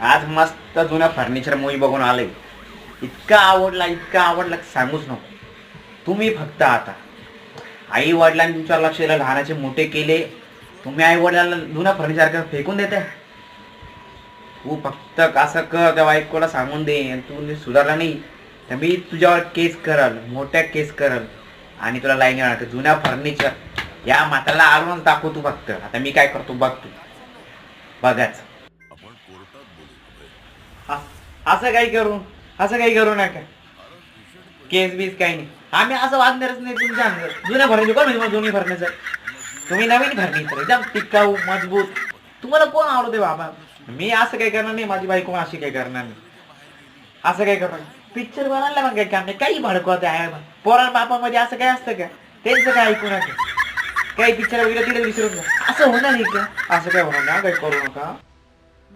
आज मस्त जुन्या फर्निचर मूवी बघून आले. इतका आवडला इतका आवडला सांगूच नको. तुम्ही फक्त आता. आई वडिलांनी तुमच्या लक्षाला लहानाचे मोठे केले. तुम्ही आई वडिलांना जुन्या फर्निचर फेकून देते तू फक्त असं कर त्या बायकोला सांगून दे. आणि तू म्हणजे सुधारला नाही. तर मी तुझ्यावर केस करल मोठ्या केस करल. आणि तुला लाईन येणार. जुन्या फर्निचर या माताला आणूनच दाखव तू फक्त. आता मी काय करतो बघ तू. बघाच असं काही करू असं काही करू नका. केस बीस काही नाही. आम्ही असं वागणारच नाही तुमच्या अंगावर. जुन्या फर्निचर कोण म्हणजे जुनी फर्निचर? तुम्ही नवीन फर्निचर एकदम टिकाऊ मजबूत. तुम्हाला कोण आवडते बाबा? मी असं काही करणार नाही माझी बायको अशी काही करणार नाही. असं काय करणार पिक्चर बनवला मग काय काम नाही काही भडकवत आहे पोरा बापामध्ये असं काय असतं का? त्यांचं काय ऐकू नका. काही पिक्चर वगैरे तिथे विसरून असं होणार नाही का? असं काय होणार ना काही करू नका.